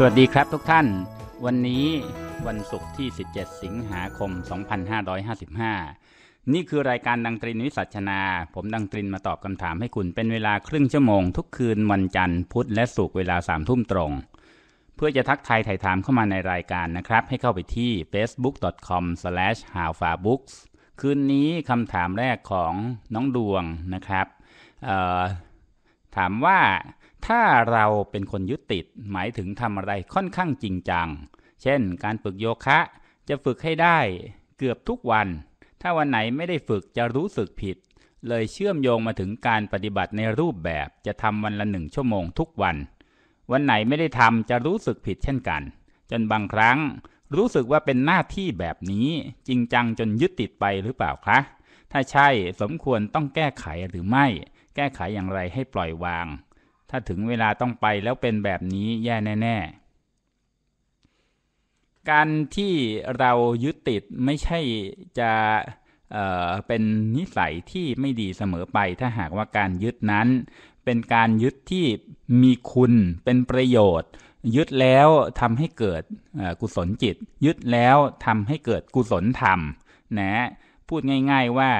สวัสดีครับทุกท่าน วันนี้วันศุกร์ที่ 17 สิงหาคม 2555 นี่คือรายการดังตรินวิสัชนา ผมดังตรินมาตอบคำถามให้คุณเป็นเวลาครึ่งชั่วโมง ทุกคืนวันจันทร์พุธและศุกร์เวลาสามทุ่มตรง เพื่อจะทักทายถ่ายถามเข้ามาในรายการนะครับ ให้เข้าไปที่ facebook.com/howfarbooks คืนนี้คำถามแรกของน้องดวงนะครับถามว่า ถ้าเราเป็นคนยึดติดหมายถึงทำอะไรค่อนข้างจริงจัง เช่น การฝึกโยคะ จะฝึกให้ได้เกือบทุกวัน ถ้าวันไหนไม่ได้ฝึกจะรู้สึกผิด เลยเชื่อมโยงมาถึงการปฏิบัติในรูปแบบจะทำวันละหนึ่งชั่วโมงทุกวัน วันไหนไม่ได้ทำจะรู้สึกผิดเช่นกัน จนบางครั้งรู้สึกว่าเป็นหน้าที่แบบนี้จริงจังจนยึดติดไปหรือเปล่าคะ ถ้าใช่สมควรต้องแก้ไขหรือไม่ แก้ไขอย่างไรให้ปล่อยวาง ถ้าถึงเวลาต้องไปแล้วเป็นแบบนี้แย่แน่ ๆ การที่เรายึดติดไม่ใช่จะเเป็นนิสัยที่ไม่ดีเสมอไปถ้าหากว่าการยึดนั้น เป็นการยึดที่มีคุณเป็นประโยชน์ยึดแล้วทำให้เกิดกุศลจิต ยึดแล้วทำให้เกิดกุศลธรรมนะ พูดง่าย ๆว่า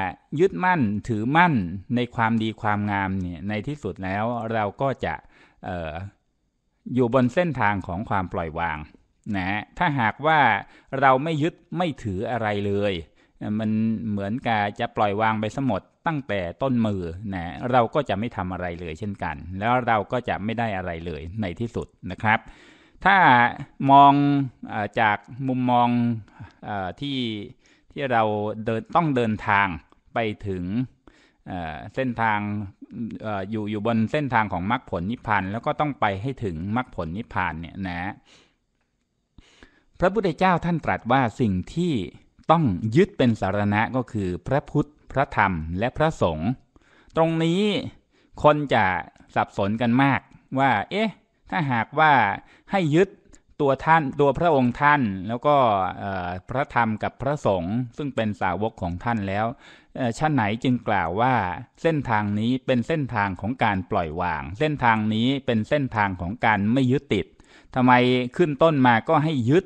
ยึดมั่นถือมั่นในความดีความงามเนี่ยในที่สุดแล้วเราก็จะเอออยู่บนเส้นทางของความปล่อยวางนะถ้าหากว่าเราไม่ยึดไม่ถืออะไรเลย มันเหมือนกับจะปล่อยวางไปสมดตั้งแต่ต้นมือนะเราก็จะไม่ทำอะไรเลยเช่นกัน แล้วเราก็จะไม่ได้อะไรเลยในที่สุดนะครับ ถ้ามองอจากมุมมองอที่ ที่เราเดินต้องเดินทางไปถึงเส้นทางอออยู่อยู่บนเส้นทางของมรรคผลนิพพานแล้วก็ต้องไปให้ถึงมรรคผลนิพพานเนี่ยนะพระพุทธเจ้าท่านตรัสว่าสิ่งที่ต้องยึดเป็นสารณะก็คือพระพุทธพระธรรมและพระสงฆ์ตรงนี้คนจะสับสนกันมากว่า เอ๊ะ ถ้าหากว่าให้ยึด ตัวท่านตัวพระองค์ท่านแล้วก็พระธรรมกับพระสงฆ์ซึ่งเป็นสาวกของท่านแล้วชั้นไหนจึงกล่าวว่าเส้นทางนี้เป็นเส้นทางของการปล่อยวาง เส้นทางนี้เป็นเส้นทางของการไม่ยึดติดทำไมขึ้นต้นมาก็ให้ยึด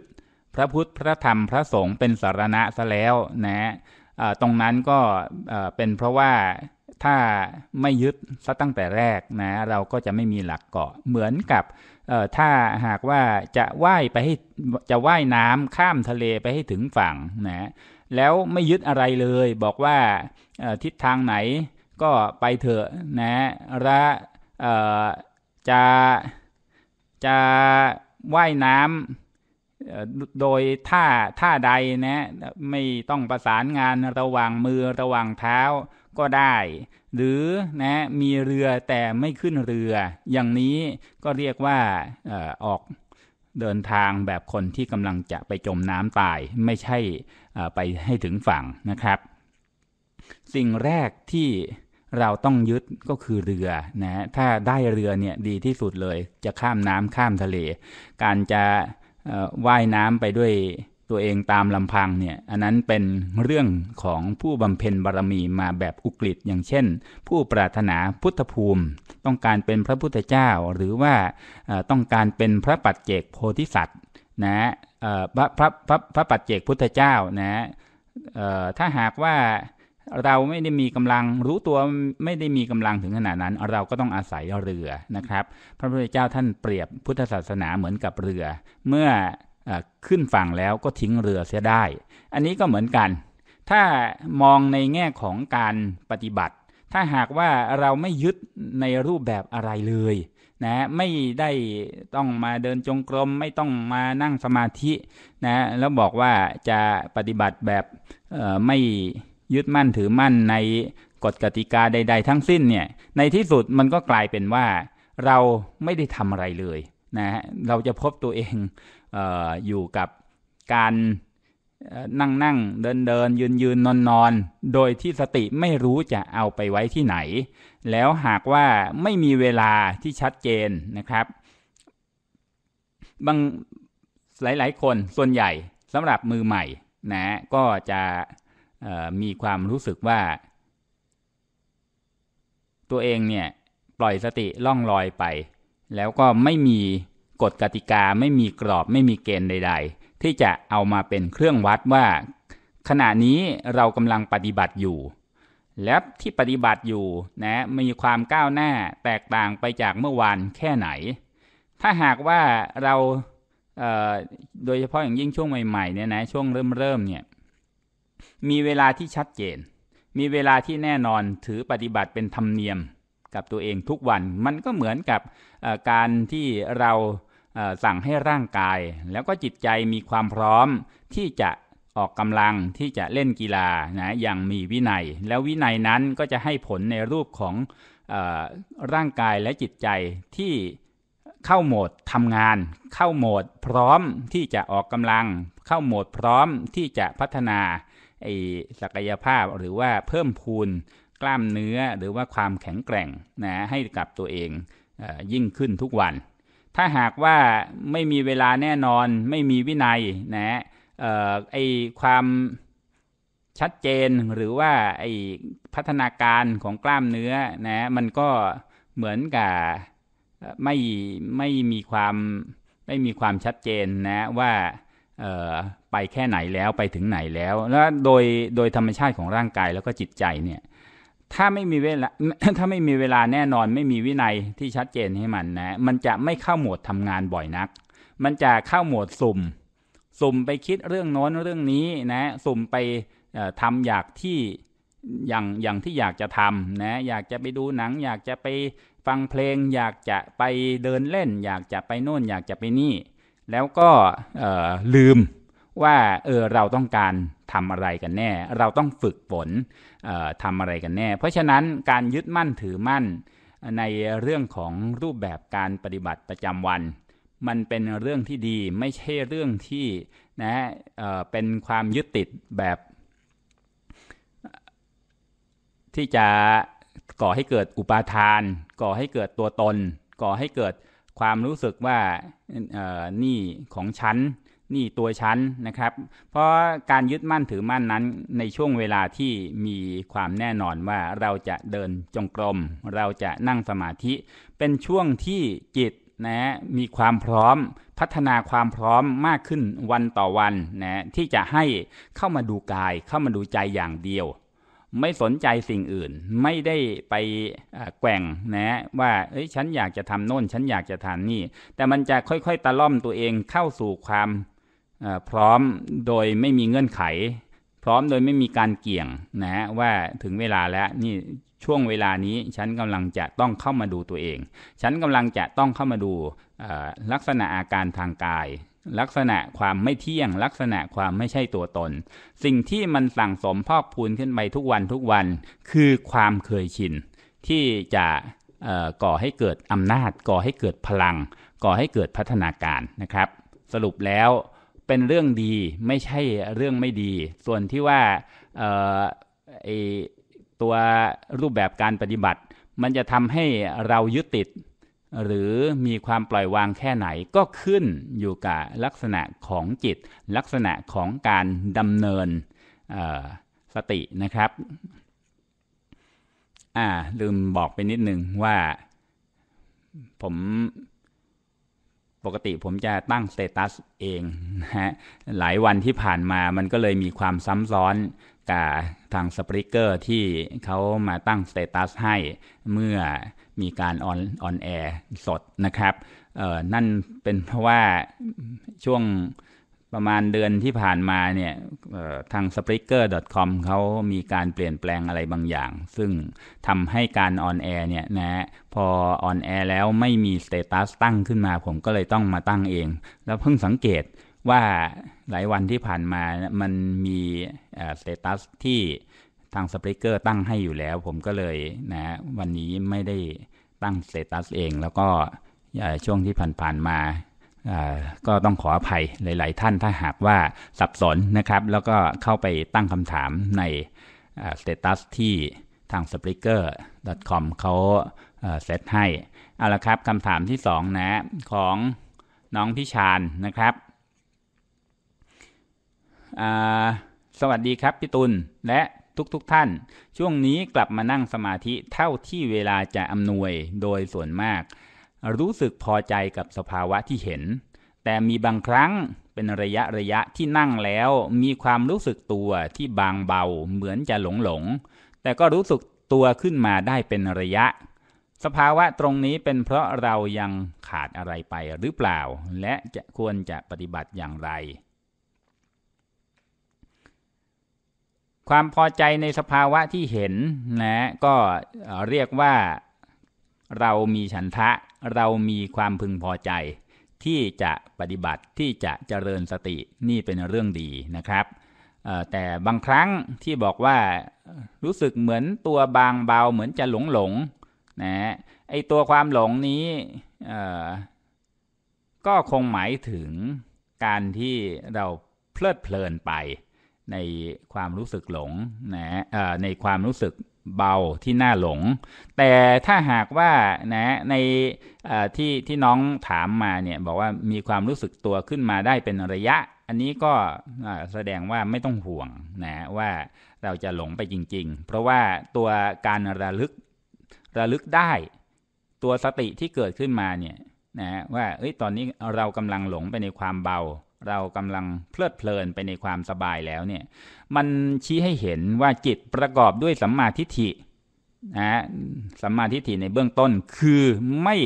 พระพุทธพระธรรมพระสงฆ์เป็นสารณะซะแล้วนะตรงนั้นก็เป็นเพราะว่าถ้าไม่ยึดซะตั้งแต่แรกนะเราก็จะไม่มีหลักเกาะเหมือนกับ ถ้าหากว่าจะว่ายไปให้จะว่ายน้ำข้ามทะเลไปให้ถึงฝั่งนะแล้วไม่ยึดอะไรเลย บอกว่าทิศทางไหนก็ไปเถอะนะและจะจะว่ายน้ำโดยท่าท่าใดนะไม่ต้องประสานงานระหว่างมือระหว่างเท้าก็ได้ หรือนะมีเรือแต่ไม่ขึ้นเรือ อย่างนี้ก็เรียกว่าออกเดินทางแบบคนที่กำลังจะไปจมน้ำตาย ไม่ใช่ไปให้ถึงฝั่งนะครับ สิ่งแรกที่เราต้องยึดก็คือเรือนะถ้าได้เรือเนี่ยดีที่สุดเลย จะข้ามน้ำข้ามทะเล การจะว่ายน้ำไปด้วย ตัวเองตามลำพังเนี่ยอันนั้นเป็นเรื่องของผู้บำเพ็ญบารมีมาแบบอุกฤษอย่างเช่น ผู้ปรารถนาพุทธภูมิ ต้องการเป็นพระพุทธเจ้า หรือว่าต้องการเป็นพระปัจเจกโพธิสัตว์นะพระพระพระพระปัจเจกพุทธเจ้านะถ้าหากว่าเราไม่ได้มีกำลังรู้ตัวไม่ได้มีกำลังถึงขนาดนั้น เราก็ต้องอาศัยเรือนะครับ พระพุทธเจ้าท่านเปรียบพุทธศาสนาเหมือนกับเรือ เมื่อ ขึ้นฝั่งแล้วก็ทิ้งเรือเสียได้ อันนี้ก็เหมือนกัน ถ้ามองในแง่ของการปฏิบัติ ถ้าหากว่าเราไม่ยึดในรูปแบบอะไรเลยนะไม่ได้ต้องมาเดินจงกรม ไม่ต้องมานั่งสมาธินะแล้วบอกว่าจะปฏิบัติแบบไม่ยึดมั่นถือมั่นในกฎกติกาใด ๆ ทั้งสิ้นเนี่ยในที่สุดมันก็กลายเป็นว่าเราไม่ได้ทำอะไรเลยนะฮะเราจะพบตัวเอง อยู่กับการนั่งนั่งเดินเดินยืนยืนนอนนอนโดยที่สติไม่รู้จะเอาไปไว้ที่ไหน แล้วหากว่าไม่มีเวลาที่ชัดเจนนะครับ บางหลาย ๆ คนส่วนใหญ่สำหรับมือใหม่นะก็จะมีความรู้สึกว่า ตัวเองเนี่ย ปล่อยสติล่องลอยไป แล้วก็ไม่มี กฎกติกาไม่มีกรอบไม่มีเกณฑ์ใด ๆ ที่จะเอามาเป็นเครื่องวัดว่า ขณะนี้เรากำลังปฏิบัติอยู่ และที่ปฏิบัติอยู่นะมีความก้าวหน้าแตกต่างไปจากเมื่อวานแค่ไหน ถ้าหากว่าเราโดยเฉพาะอย่างยิ่งช่วงใหม่ๆเนี่ยนะช่วงเริ่มเริ่มเนี่ยมีเวลาที่ชัดเจน มีเวลาที่แน่นอนถือปฏิบัติเป็นธรรมเนียมกับตัวเองทุกวันมันก็เหมือนกับการที่เรา สั่งให้ร่างกาย แล้วก็จิตใจมีความพร้อมที่จะออกกำลังที่จะเล่นกีฬานะอย่างมีวินัย แล้ววินัยนั้นก็จะให้ผลในรูปของอร่างกายและจิตใจที่เข้าโหมดทำงาน เข้าโหมดพร้อมที่จะออกกำลัง เข้าโหมดพร้อมที่จะพัฒนาไอศักยภาพหรือว่าเพิ่มพูนกล้ามเนื้อหรือว่าความแข็งแกร่งนะให้กับตัวเองอยิ่งขึ้นทุกวัน ถ้าหากว่าไม่มีเวลาแน่นอน ไม่มีวินัยนะไอความชัดเจนหรือว่าไอพัฒนาการของกล้ามเนื้อนะมันก็เหมือนกับไม่ไม่มีความไม่มีความชัดเจนนะว่าไปแค่ไหนแล้วไปถึงไหนแล้วแล้วโดยโดยธรรมชาติของร่างกายแล้วก็จิตใจเนี่ย ถ้าไม่มีเวลาถ้าไม่มีเวลาแน่นอนไม่มีวินัยที่ชัดเจนให้มันนะ มันจะไม่เข้าโหมดทำงานบ่อยนัก มันจะเข้าโหมดสุ่ม สุ่มไปคิดเรื่องโน้นเรื่องนี้นะ สุ่มไปทำอยากที่อย่างอย่างที่อยากจะทำนะอยากจะไปดูหนัง อยากจะไปฟังเพลง อยากจะไปเดินเล่น อยากจะไปโน่น อยากจะไปนี่ แล้วก็ลืม ว่าเออเราต้องการทำอะไรกันแน่ เราต้องฝึกฝนทำอะไรกันแน่ เพราะฉะนั้นการยึดมั่นถือมั่นในเรื่องของรูปแบบการปฏิบัติประจำวัน มันเป็นเรื่องที่ดีไม่ใช่เรื่องที่นะเเป็นความยึดติดแบบ ที่จะก่อให้เกิดอุปาทาน ก่อให้เกิดตัวตน ก่อให้เกิดความรู้สึกว่านี่ของฉัน นี่ตัวชั้นนะครับ เพราะการยึดมั่นถือมั่นนั้นในช่วงเวลาที่มีความแน่นอนว่าเราจะเดินจงกรม เราจะนั่งสมาธิ เป็นช่วงที่จิตนะมีความพร้อมพัฒนาความพร้อมมากขึ้นวันต่อวันนะที่จะให้เข้ามาดูกายเข้ามาดูใจอย่างเดียว ไม่สนใจสิ่งอื่น ไม่ได้ไปแกว่งนะว่าเอ้ยฉันอยากจะทำโน่น ฉันอยากจะทำนี่ แต่มันจะค่อยๆตะล่อมตัวเองเข้าสู่ความ พร้อมโดยไม่มีเงื่อนไข พร้อมโดยไม่มีการเกี่ยงนะฮะว่าถึงเวลาแล้วนี่ช่วงเวลานี้ฉันกำลังจะต้องเข้ามาดูตัวเอง ฉันกำลังจะต้องเข้ามาดูลักษณะอาการทางกาย ลักษณะความไม่เที่ยง ลักษณะความไม่ใช่ตัวตน สิ่งที่มันสั่งสมพอกพูนขึ้นไปทุกวันทุกวัน คือความเคยชิน ที่จะก่อให้เกิดอำนาจ ก่อให้เกิดพลัง ก่อให้เกิดพัฒนาการนะครับ สรุปแล้ว เป็นเรื่องดีไม่ใช่เรื่องไม่ดี ส่วนที่ว่าตัวรูปแบบการปฏิบัติ มันจะทำให้เรายึดติด หรือมีความปล่อยวางแค่ไหนก็ขึ้นอยู่กับลักษณะของจิต ลักษณะของการดำเนินสตินะครับ อ่าลืมบอกไปนิดหนึ่งว่าผม ปกติผมจะตั้งสเตตัสเองนะฮะหลายวันที่ผ่านมามันก็เลยมีความซ้ำซ้อนกับทางสปริเกอร์ที่เขามาตั้งสเตตัสให้เมื่อมีการออนออนแอร์สดนะครับเออนั่นเป็นเพราะว่าช่วง ประมาณเดือนที่ผ่านมาเนี่ยทาง Spreaker.com เขามีการเปลี่ยนแปลงอะไรบางอย่าง ซึ่งทำให้การออนแอร์เนี่ยนะพอออนแอร์แล้วไม่มีสเตตัสตั้งขึ้นมา ผมก็เลยต้องมาตั้งเอง แล้วเพิ่งสังเกตว่าหลายวันที่ผ่านมามันมีสเตตัสที่ทางสปริเกอร์ตั้งให้อยู่แล้ว ผมก็เลยนะวันนี้ไม่ได้ตั้งสเตตัสเอง แล้วก็ช่วงที่ผ่านๆมา ก็ต้องขออภัยหลาย ๆ ท่านถ้าหากว่าสับสนนะครับ แล้วก็เข้าไปตั้งคำถามในสเตตัสที่ทาง spreaker.com เขาเซตให้ เอาละครับคำถามที่สองนะของน้องพิชานนะครับสวัสดีครับพี่ตุลและทุกๆทท่าน ช่วงนี้กลับมานั่งสมาธิเท่าที่เวลาจะอำนวยโดยส่วนมาก รู้สึกพอใจกับสภาวะที่เห็น แต่มีบางครั้งเป็นระยะระยะที่นั่งแล้วมีความรู้สึกตัวที่บางเบาเหมือนจะหลงหลง แต่ก็รู้สึกตัวขึ้นมาได้เป็นระยะ สภาวะตรงนี้เป็นเพราะเรายังขาดอะไรไปหรือเปล่า และจะควรจะปฏิบัติอย่างไร ความพอใจในสภาวะที่เห็นนะก็เรียกว่าเรามีฉันทะ เรามีความพึงพอใจ ที่จะปฏิบัติที่จะเจริญสตินี่เป็นเรื่องดีนะครับแต่บางครั้งที่บอกว่ารู้สึกเหมือนตัวบางเบาเหมือนจะหลงหลงนะไอตัวความหลงนี้ก็คงหมายถึงการที่เราเพลิดเพลินไปในความรู้สึกหลงนะในความรู้สึก เบาที่น่าหลง แต่ถ้าหากว่านะในที่ที่น้องถามมาเนี่ยบอกว่ามีความรู้สึกตัวขึ้นมาได้เป็นระยะ อันนี้ก็แสดงว่าไม่ต้องห่วงนะว่าเราจะหลงไปจริง ๆ เพราะว่าตัวการระลึกระลึกได้ ตัวสติที่เกิดขึ้นมาเนี่ยนะว่าเอ้ยตอนนี้เรากำลังหลงไปในความเบา เรากำลังเพลิดเพลินไปในความสบายแล้วเนี่ย มันชี้ให้เห็นว่าจิตประกอบด้วยสัมมาทิฏฐินะสัมมาทิฏฐิในเบื้องต้นคือไม่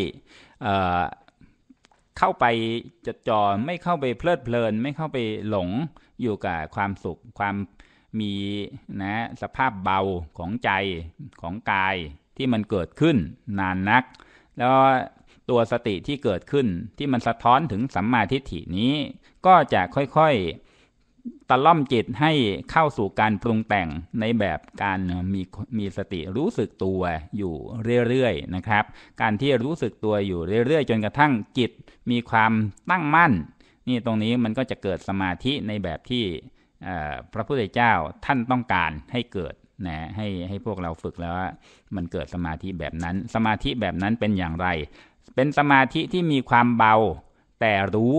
เข้าไปจดจ่อไม่เข้าไปเพลิดเพลิน ไม่เข้าไปหลงอยู่กับความสุขความมีนะสภาพเบาของใจของกายที่มันเกิดขึ้นนานนัก แล้ว ตัวสติที่เกิดขึ้นที่มันสะท้อนถึงสัมมาทิฏฐินี้ ก็จะค่อยๆตะล่อมจิตให้เข้าสู่การปรุงแต่งในแบบการมีมีสติรู้สึกตัวอยู่เรื่อยๆนะครับ การที่รู้สึกตัวอยู่เรื่อยๆ จนกระทั่งจิตมีความตั้งมั่น นี่ตรงนี้มันก็จะเกิดสมาธิในแบบที่พระพุทธเจ้าท่านต้องการให้เกิดนะให้ให้พวกเราฝึกแล้วมันเกิดสมาธิแบบนั้น สมาธิแบบนั้นเป็นอย่างไร เป็นสมาธิที่มีความเบา แต่รู้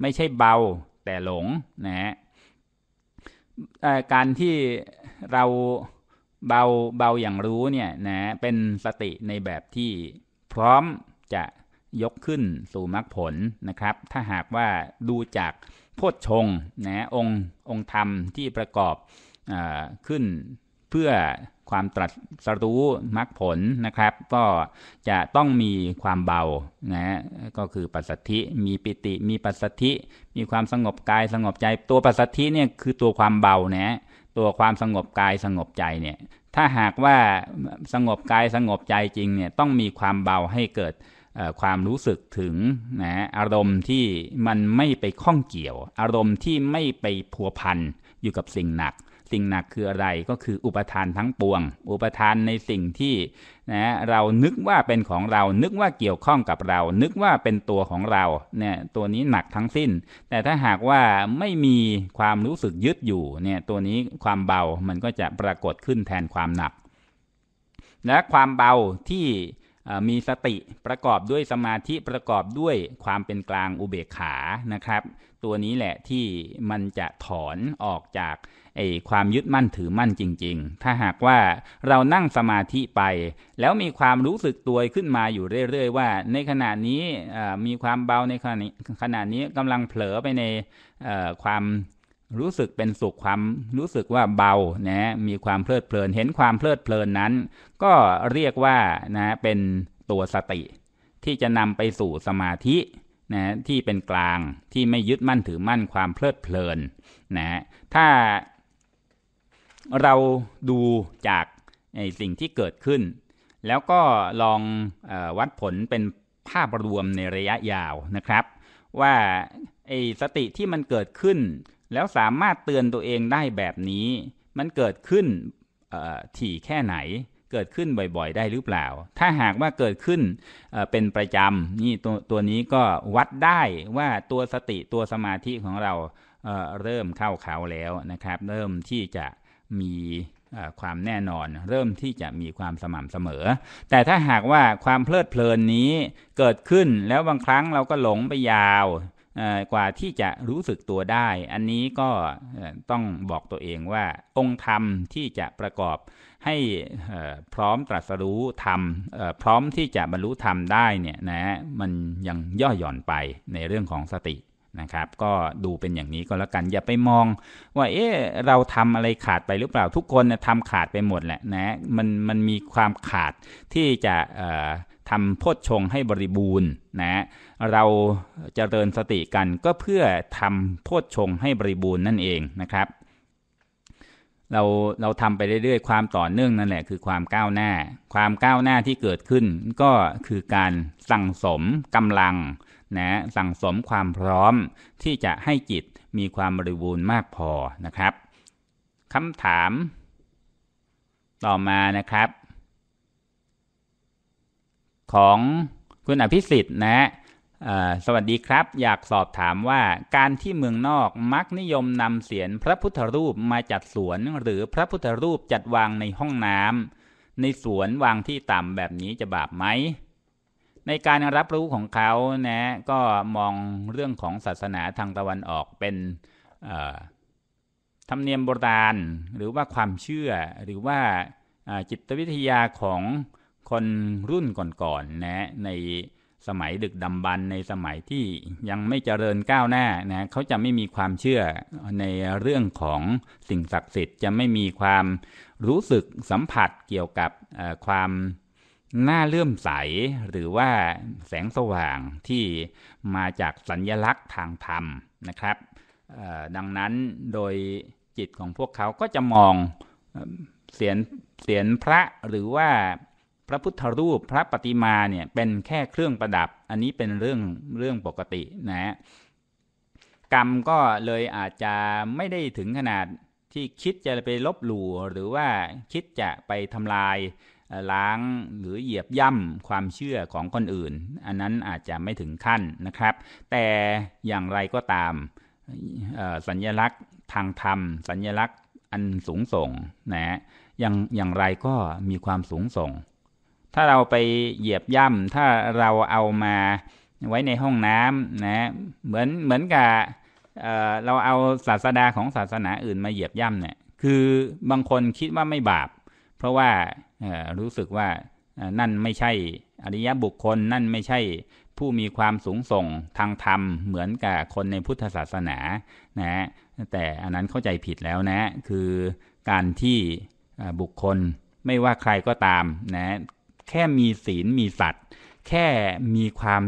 ไม่ใช่เบา แต่หลงนะฮะการที่เราเบาเบาอย่างรู้เนี่ยนะเป็นสติในแบบที่พร้อมจะยกขึ้นสู่มรรคผลนะครับ ถ้าหากว่าดูจากโพชฌงนะองค์องค์ธรรมที่ประกอบอขึ้นเพื่อ ความตรัสรู้มรรคผลนะครับ ก็จะต้องมีความเบานะก็คือปัสสัทธิมีปิติ มีปัสสัทธิ มีความสงบกายสงบใจตัวปัสสัทธิเนี่ยคือตัวความเบานะตัวความสงบกายสงบใจเนี่ยถ้าหากว่าสงบกายสงบใจจริงเนี่ยต้องมีความเบาให้เกิดความรู้สึกถึงนะอารมณ์ที่มันไม่ไปข้องเกี่ยว อารมณ์ที่ไม่ไปพัวพันอยู่กับสิ่งหนัก สิ่งหนักคืออะไรก็คืออุปทานทั้งปวง อุปทานในสิ่งที่นะเรานึกว่าเป็นของเรา นึกว่าเกี่ยวข้องกับเรา นึกว่าเป็นตัวของเราเนี่ยตัวนี้หนักทั้งสิ้น แต่ถ้าหากว่าไม่มีความรู้สึกยึดอยู่เนี่ยตัวนี้ความเบามันก็จะปรากฏขึ้นแทนความหนัก และความเบาที่มีสติประกอบด้วยสมาธิประกอบด้วยความเป็นกลางอุเบกขานะครับ ตัวนี้แหละที่มันจะถอนออกจาก ไอ้ความยึดมั่นถือมั่นจริง ๆ ถ้าหากว่าเรานั่งสมาธิไป แล้วมีความรู้สึกตัวขึ้นมาอยู่เรื่อย ๆ ว่า ในขณะนี้มีความเบาในขณะนี้ขณะนี้กำลังเผลอไปในความรู้สึกเป็นสุขความรู้สึกว่าเบานะมีความเพลิดเพลิน เห็นความเพลิดเพลินนั้น ก็เรียกว่านะเป็นตัวสติ ที่จะนำไปสู่สมาธินะที่เป็นกลางที่ไม่ยึดมั่นถือมั่นความเพลิดเพลินนะถ้า เราดูจากสิ่งที่เกิดขึ้น แล้วก็ลองอวัดผลเป็นภาพรวมในระยะยาวนะครับ ว่าไอ้สติที่มันเกิดขึ้น แล้วสามารถเตือนตัวเองได้แบบนี้ มันเกิดขึ้นถี่แค่ไหน เกิดขึ้นบ่อยๆ ได้หรือเปล่า ถ้าหากว่าเกิดขึ้นเป็นประจำนี่ตัวตัวนี้ก็วัดได้ว่าตัวสติตัวสมาธิของเราเเริ่มเข้าเขาแล้วนะครับ เริ่มที่จะ มีความแน่นอนเริ่มที่จะมีความสม่ำเสมอ แต่ถ้าหากว่าความเพลิดเพลินนี้เกิดขึ้นแล้วบางครั้งเราก็หลงไปยาวกว่าที่จะรู้สึกตัวได้ อันนี้ก็ต้องบอกตัวเองว่าองค์ธรรมที่จะประกอบให้พร้อมตรัสรู้ธรรมพร้อมที่จะบรรลุธรรมได้เนี่ยนะมันยังย่อหย่อนไปในเรื่องของสติ นะครับ ก็ดูเป็นอย่างนี้ก็แล้วกันอย่าไปมอง ว่าเอ๊ะเราทำอะไรขาดไปหรือเปล่าทุกคนนะทำขาดไปหมดแหละนะมันมันมีความขาดที่จะทำโพชฌงให้บริบูรณ์นะเราจะเริญสติกันก็เพื่อทำโพชฌงให้บริบูรณ์นั่นเองนะครับเราเราทำไปเรื่อยๆ ความต่อเนื่องนั่นแหละคือความก้าวหน้า ความก้าวหน้าที่เกิดขึ้น ก็คือการสั่งสมกำลัง นะสั่งสมความพร้อมที่จะให้จิตมีความบริบูรณ์มากพอนะครับคำถาม ต่อมานะครับ ของคุณอภิสิทธิ์นะสวัสดีครับ อยากสอบถามว่าการที่เมืองนอกมักนิยมนำเสียนพระพุทธรูปมาจัดสวน หรือพระพุทธรูปจัดวางในห้องน้ำในสวนวางที่ต่ำแบบนี้จะบาปไหม ในการรับรู้ของเขานะก็มองเรื่องของศาสนาทางตะวันออกเป็นธรรมเนียมโบราณ หรือว่าความเชื่อหรือว่าจิตวิทยาของคนรุ่นก่อนๆนะในสมัยดึกดำบรรในสมัยที่ยังไม่เจริญก้าวหน้านะเขาจะไม่มีความเชื่อในเรื่องของสิ่งศักดิ์สิทธิ์ จะไม่มีความรู้สึกสัมผัสเกี่ยวกับความ หน้าเลื่อมใสหรือว่าแสงสว่างที่มาจากสัญญลักษณ์ทางธรรมนะครับดังนั้นโดยจิตของพวกเขาก็จะมองเสียนเสียนพระหรือว่าพระพุทธรูปพระปฏิมาเนี่ยเป็นแค่เครื่องประดับ อันนี้เป็นเรื่องเรื่องปกตินะกรรมก็เลยอาจจะไม่ได้ถึงขนาดที่คิดจะไปลบหลู่หรือว่าคิดจะไปทำลาย ล้างหรือเหยียบย่ำความเชื่อของคนอื่น อันนั้นอาจจะไม่ถึงขั้นนะครับ แต่อย่างไรก็ตามสัญญลักษณ์ทางธรรม สัญญลักษณ์อันสูงส่งนะอย่างอย่างไรก็มีความสูงส่ง ถ้าเราไปเหยียบย่ำถ้าเราเอามาไว้ในห้องน้ำนะเหมือนเหมือนกับเเราเอาศาสดาของศาสนาอื่นมาเหยียบย่ำเนี่ยคือบางคนคิดว่าไม่บาป เพราะว่า รู้สึกว่านั่นไม่ใช่อริยบุคคลนั่นไม่ใช่ผู้มีความสูงส่งทางธรรมเหมือนกับคนในพุทธศาสนานะแต่อันนั้นเข้าใจผิดแล้วนะคือการที่บุคคลไม่ว่าใครก็ตามนะแค่มีศีลมีสัตว์ แค่มีความ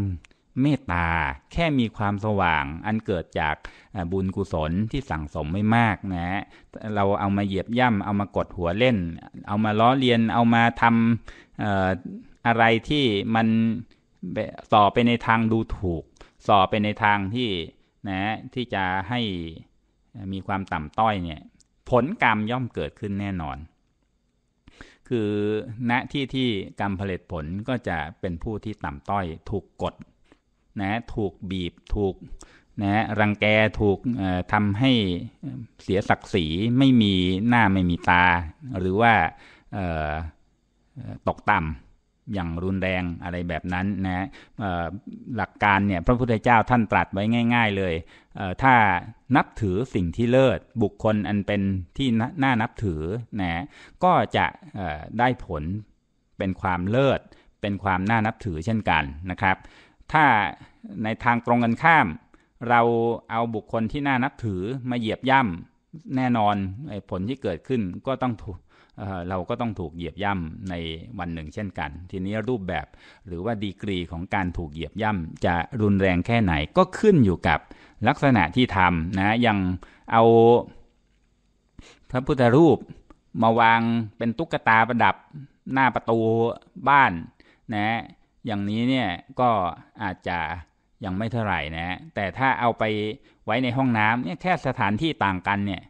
เมตตาแค่มีความสว่างอันเกิดจากบุญกุศลที่สั่งสมไม่มากนะ เราเอามาเหยียบย่ำเอามากดหัวเล่น เอามาล้อเลียนเอามาทำอะไรที่มันส่อไปในทางดูถูกส่อไปในทางที่นะที่จะให้มีความต่ำต้อยเนี่ย ผลกรรมย่อมเกิดขึ้นแน่นอน คือณที่ที่กรรมผลิตผลก็จะเป็นผู้ที่ต่ำต้อยถูกกด นะถูกบีบถูกนะรังแกถูกทำให้เสียศักดิ์ศรีไม่มีหน้าไม่มีตา หรือว่าตกต่ำอย่างรุนแรงอะไรแบบนั้นนะหลักการเนี่ยพระพุทธเจ้าท่านตรัสไว้ง่าย ๆ เลยถ้านับถือสิ่งที่เลิศบุคคลอันเป็นที่น่านับถือนะก็จะได้ผลเป็นความเลิศเป็นความน่านับถือเช่นกันนะครับ ถ้าในทางตรงกันข้าม เราเอาบุคคลที่น่านับถือมาเหยียบย่ำแน่นอนผลที่เกิดขึ้นก็ต้องถูกเราก็ต้องถูกเหยียบย่ำในวันหนึ่งเช่นกัน ทีนี้รูปแบบหรือว่าดีกรีของการถูกเหยียบย่ำจะรุนแรงแค่ไหนก็ขึ้นอยู่กับลักษณะที่ทำนะยังเอาพระพุทธรูปมาวางเป็นตุ๊กตาประดับหน้าประตูบ้านนะ อย่างนี้เนี่ยก็อาจจะยังไม่เท่าไหร่นะแต่ถ้าเอาไปไว้ในห้องน้ำเนี่ยแค่สถานที่ต่างกันเนี่ย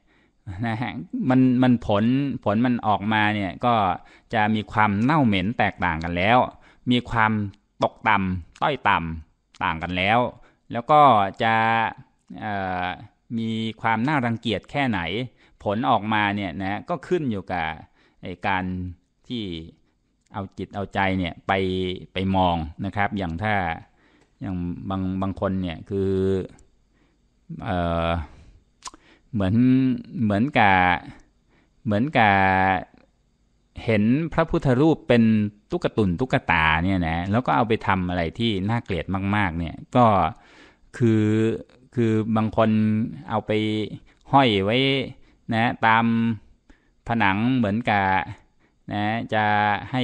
นะฮะมันมันผลผลมันออกมาเนี่ยก็จะมีความเน่าเหม็นแตกต่างกันแล้ว มีความตกต่ำต้อยต่ำต่างกันแล้ว แล้วก็จะมีความน่ารังเกียจแค่ไหน ผลออกมาเนี่ยนะก็ขึ้นอยู่กับการที่ เอาจิตเอาใจเนี่ยไปไปมองนะครับ อย่างถ้าอย่างบางบางคนเนี่ยคือเออเหมือนเหมือนกับเหมือนกับเห็นพระพุทธรูปเป็นตุ๊กตุนตุ๊กตาเนี่ยนะแล้วก็เอาไปทำอะไรที่น่าเกลียดมาก ๆ เนี่ยก็คือคือบางคนเอาไปห้อยไว้นะตามผนังเหมือนกับ นะจะให้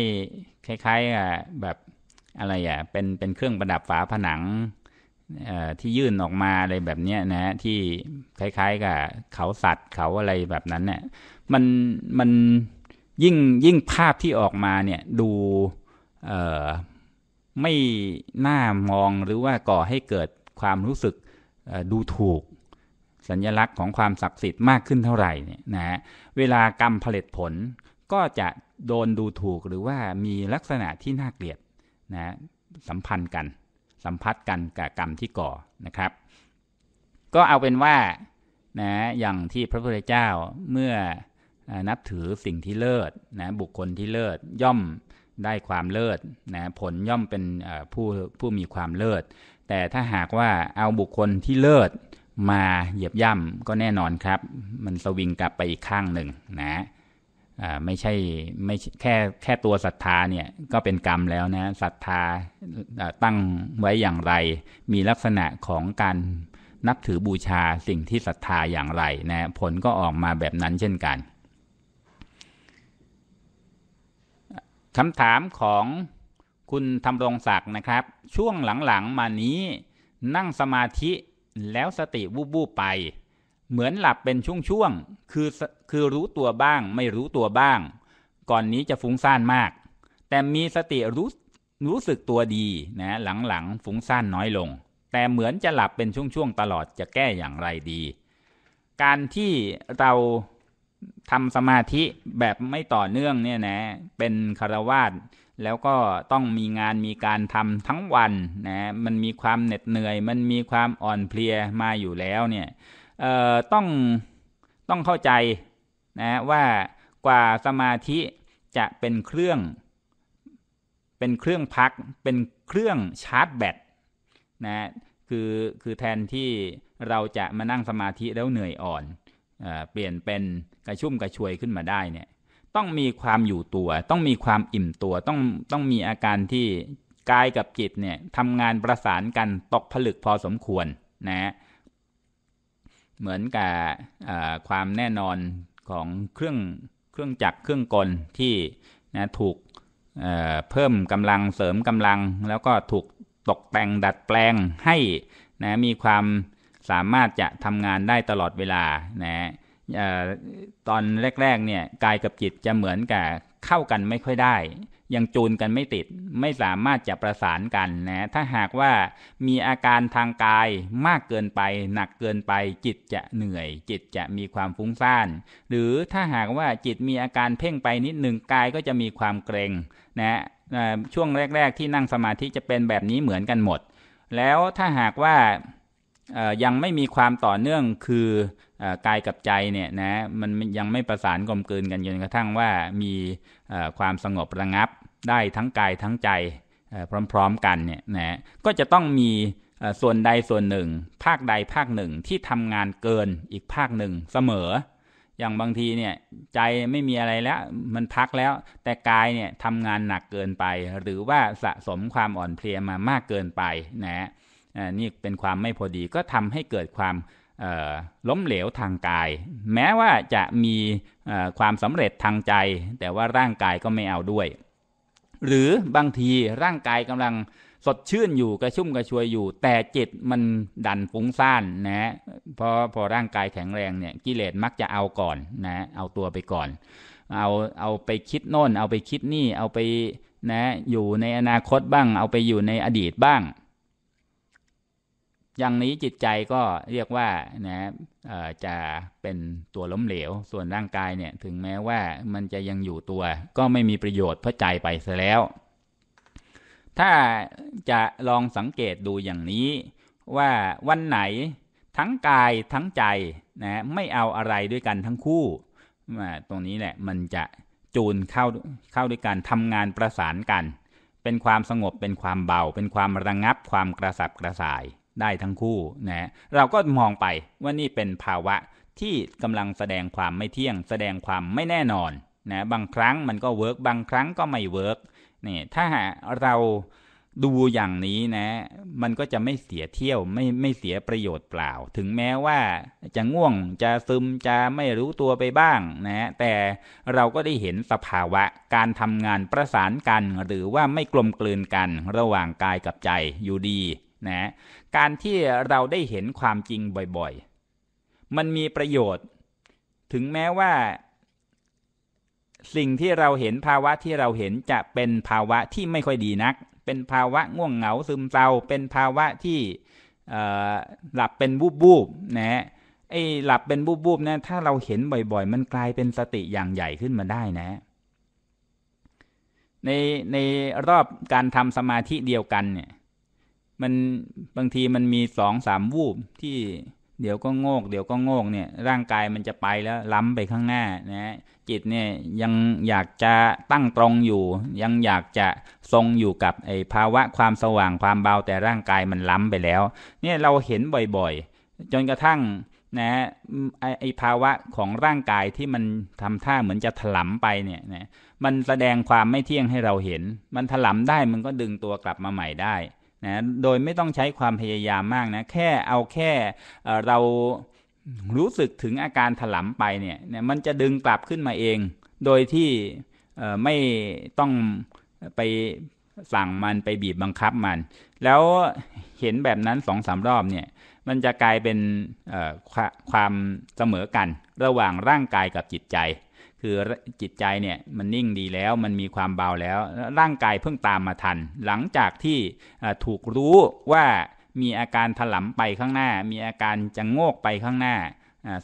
คล้ายๆแบบอะไรอะเป็นเป็นเครื่องประดับฝาผนังที่ยื่นออกมาอะไรแบบนี้นะที่คล้ายๆกับเขาสัตว์เขาอะไรแบบนั้นเนี่ยมันมันยิ่งยิ่งภาพที่ออกมาเนี่ยดูไม่น่ามองหรือว่าก่อให้เกิดความรู้สึกดูถูกสัญลักษณ์ของความศักดิ์สิทธิ์มากขึ้นเท่าไหร่เนี่ยนะเวลากรรมผลิตผลก็จะ โดนดูถูกหรือว่ามีลักษณะที่น่าเกลียดนะสัมพันธ์กัน สัมพัทธ์กันกับกรรมที่ก่อนะครับ ก็เอาเป็นว่านะอย่างที่พระพุทธเจ้าเมื่อนับถือสิ่งที่เลิศนะบุคคลที่เลิศย่อมได้ความเลิศนะผลย่อมเป็นผู้ผู้มีความเลิศ แต่ถ้าหากว่าเอาบุคคลที่เลิศมาเหยียบย่ำก็แน่นอนครับ มันสวิงกลับไปอีกข้างหนึ่งนะ ไม่ใช่ไม่แค่แค่ตัวศรัทธาเนี่ยก็เป็นกรรมแล้วนะศรัทธาตั้งไว้อย่างไร มีลักษณะของการนับถือบูชาสิ่งที่ศรัทธาอย่างไรนะผลก็ออกมาแบบนั้นเช่นกันคำถามของคุณธรรรงศักดิ์นะครับ ช่วงหลังๆมานี้นั่งสมาธิแล้วสติวูบวูบไป เหมือนหลับเป็นช่วงๆ คือคือรู้ตัวบ้าง ไม่รู้ตัวบ้าง ก่อนนี้จะฟุ้งซ่านมาก แต่มีสติรู้รู้สึกตัวดีนะหลังๆฟุ้งซ่านน้อยลง แต่เหมือนจะหลับเป็นช่วงๆตลอดจะแก้อย่างไรดี การที่เราทำสมาธิแบบไม่ต่อเนื่องเนี่ยนะเป็นคารวาสแล้วก็ต้องมีงานมีการทำทั้งวันนะมันมีความเหน็ดเหนื่อย มันมีความอ่อนเพลียมาอยู่แล้วเนี่ย ต้องต้องเข้าใจนะว่ากว่าสมาธิจะเป็นเครื่อง เป็นเครื่องพัก เป็นเครื่องชาร์จแบตนะคือคือแทนที่เราจะมานั่งสมาธิแล้วเหนื่อยอ่อนเปลี่ยนเป็นกระชุ่มกระชวยขึ้นมาได้เนี่ยต้องมีความอยู่ตัว ต้องมีความอิ่มตัวต้องต้องมีอาการที่กายกับจิตเนี่ยทำงานประสานกันตกผลึกพอสมควรนะ เหมือนกับความแน่นอนของเครื่องเครื่องจักรเครื่องกลที่นะถูกเเพิ่มกำลังเสริมกำลัง แล้วก็ถูกตกแต่งดัดแปลงให้นะมีความสามารถจะทำงานได้ตลอดเวลานะตอนแรกๆเนี่ยกายกับจิตจะเหมือนกับ เข้ากันไม่ค่อยได้ ยังจูนกันไม่ติด ไม่สามารถจะประสานกันนะถ้าหากว่ามีอาการทางกายมากเกินไป หนักเกินไป จิตจะเหนื่อย จิตจะมีความฟุ้งซ่าน หรือถ้าหากว่าจิตมีอาการเพ่งไปนิดหนึ่งกายก็จะมีความเกรงนะช่วงแรก ๆ ที่นั่งสมาธิจะเป็นแบบนี้เหมือนกันหมด แล้วถ้าหากว่ายังไม่มีความต่อเนื่องคือ กายกับใจเนี่ยนะมันยังไม่ประสานกลมกลืนกันจนกระทั่งว่ามีความสงบระงับได้ทั้งกายทั้งใจพร้อมๆกันเนี่ยนะก็จะต้องมีส่วนใดส่วนหนึ่ง ภาคใดภาคหนึ่งที่ทำงานเกินอีกภาคหนึ่งเสมอ อย่างบางทีเนี่ยใจไม่มีอะไรแล้วมันพักแล้ว แต่กายเนี่ยทำงานหนักเกินไป หรือว่าสะสมความอ่อนเพลียมามากเกินไปนะนี่เป็นความไม่พอดีก็ทำให้เกิดความ ล้มเหลวทางกาย แม้ว่าจะมีความสำเร็จทางใจ แต่ว่าร่างกายก็ไม่เอาด้วย หรือบางทีร่างกายกำลังสดชื่นอยู่กระชุ่มกระชวยอยู่ แต่จิตมันดันฟุ้งซ่านนะพอพอร่างกายแข็งแรงเนี่ยกิเลสมักจะเอาก่อนนะเอาตัวไปก่อน เอาเอาไปคิดโน่น เอาไปคิดนี่เอาไปนะอยู่ในอนาคตบ้าง เอาไปอยู่ในอดีตบ้าง อย่างนี้จิตใจก็เรียกว่านะจะเป็นตัวล้มเหลว ส่วนร่างกายเนี่ยถึงแม้ว่ามันจะยังอยู่ตัว ก็ไม่มีประโยชน์เพราะใจไปซะแล้ว ถ้าจะลองสังเกตดูอย่างนี้ ว่าวันไหนทั้งกายทั้งใจนะไม่เอาอะไรด้วยกันทั้งคู่ตรงนี้แหละมันจะจูนเข้าเข้าด้วยกันทำงานประสานกัน เป็นความสงบเป็นความเบา เป็นความระงงับความกระสับกระส่าย ได้ทั้งคู่นะเราก็มองไปว่านี่เป็นภาวะที่กำลังแสดงความไม่เที่ยง แสดงความไม่แน่นอนนะบางครั้งมันก็เวิร์กบางครั้งก็ไม่เวิร์กนี่ถ้าเราดูอย่างนี้นะ มันก็จะไม่เสียเที่ยวไม่ไม่เสียประโยชน์เปล่า ถึงแม้ว่าจะง่วงจะซึมจะไม่รู้ตัวไปบ้างนะแต่เราก็ได้เห็นสภาวะการทำงานประสานกัน หรือว่าไม่กลมกลืนกันระหว่างกายกับใจอยู่ดี นะการที่เราได้เห็นความจริงบ่อยๆ มันมีประโยชน์ ถึงแม้ว่า สิ่งที่เราเห็นภาวะที่เราเห็นจะเป็นภาวะที่ไม่ค่อยดีนัก เป็นภาวะง่วงเหงาซึมเศร้า เป็นภาวะที่หลับเป็นบูบบูบนะไอ้หลับเป็นบูบบูบนะถ้าเราเห็นบ่อยๆ มันกลายเป็นสติอย่างใหญ่ขึ้นมาได้นะในในรอบการทำสมาธิเดียวกันเนี่ย มันบางทีมันมีสองสามวูบที่เดี๋ยวก็โงก เดี๋ยวก็โงกเนี่ย ร่างกายมันจะไปแล้วล้ำไปข้างหน้านะจิตเนี่ยยังอยากจะตั้งตรงอยู่ ยังอยากจะทรงอยู่กับไอ้ภาวะความสว่างความเบาแต่ร่างกายมันล้ำไปแล้ว เนี่ยเราเห็นบ่อยๆ จนกระทั่งนะไอ้ภาวะของร่างกายที่มันทำท่าเหมือนจะถลำไปเนี่ยนะมันแสดงความไม่เที่ยงให้เราเห็น มันถลำได้มันก็ดึงตัวกลับมาใหม่ได้ นะโดยไม่ต้องใช้ความพยายามมากนะแค่เอาแค่เรารู้สึกถึงอาการถลำไปเนี่ยมันจะดึงกลับขึ้นมาเอง โดยที่ไม่ต้องไปสั่งมันไปบีบบังคับมัน แล้วเห็นแบบนั้นสองสามรอบเนี่ยมันจะกลายเป็นความเสมอกันระหว่างร่างกายกับจิตใจ คือจิตใจเนี่ยมันนิ่งดีแล้วมันมีความเบาแล้ว ร่างกายเพิ่งตามมาทัน หลังจากที่ถูกรู้ว่ามีอาการถลำไปข้างหน้า มีอาการจะโงกไปข้างหน้า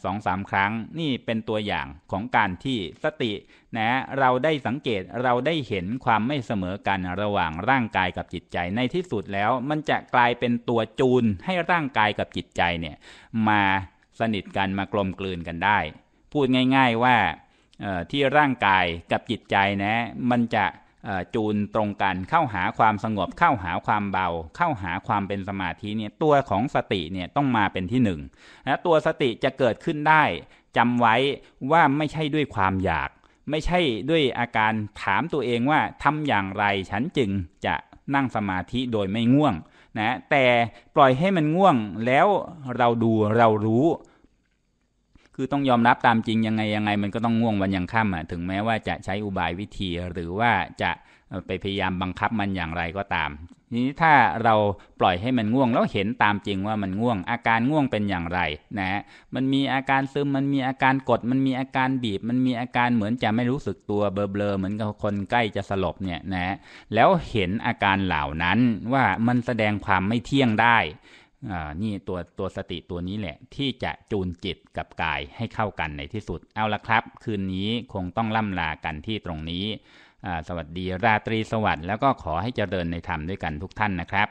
สองสามครั้งนี่เป็นตัวอย่างของการที่สตินะเราได้สังเกตเราได้เห็นความไม่เสมอกันระหว่างร่างกายกับจิตใจในที่สุดแล้ว มันจะกลายเป็นตัวจูนให้ร่างกายกับจิตใจเนี่ยมาสนิทกันมากลมกลืนกันได้ พูดง่าย ๆว่า ที่ร่างกายกับจิตใจนะ มันจะจูนตรงกันเข้าหาความสงบเข้าหาความเบา เข้าหาความเป็นสมาธิเนี่ยตัวของสติเนี่ยต้องมาเป็นที่หนึ่งนะตัวสติจะเกิดขึ้นได้จำไว้ว่าไม่ใช่ด้วยความอยาก ไม่ใช่ด้วยอาการถามตัวเองว่าทำอย่างไรฉันจึงจะนั่งสมาธิโดยไม่ง่วงนะแต่ปล่อยให้มันง่วงแล้วเราดูเรารู้ คือต้องยอมรับตามจริงยังไงยังไง มันก็ต้องง่วงวันยังค่ำอะถึงแม้ว่าจะใช้อุบายวิธีหรือว่าจะไปพยายามบังคับมันอย่างไรก็ตาม ทีนี้ถ้าเราปล่อยให้มันง่วงแล้วเห็นตามจริงว่ามันง่วง อาการง่วงเป็นอย่างไรนะฮะมันมีอาการซึมมันมีอาการกด มันมีอาการบีบ มันมีอาการเหมือนจะไม่รู้สึกตัวเบลอๆเหมือนกับคนใกล้จะสลบเนี่ยนะแล้วเห็นอาการเหล่านั้นว่ามันแสดงความไม่เที่ยงได้ อ่านี่ตัวตัวสติตัวนี้แหละ ที่จะจูนจิตกับกายให้เข้ากันในที่สุด เอาละครับ คืนนี้คงต้องล่ำลากันที่ตรงนี้สวัสดีราตรีสวัสดิ์แล้วก็ขอให้เจริญในธรรมด้วยกันทุกท่านนะครับ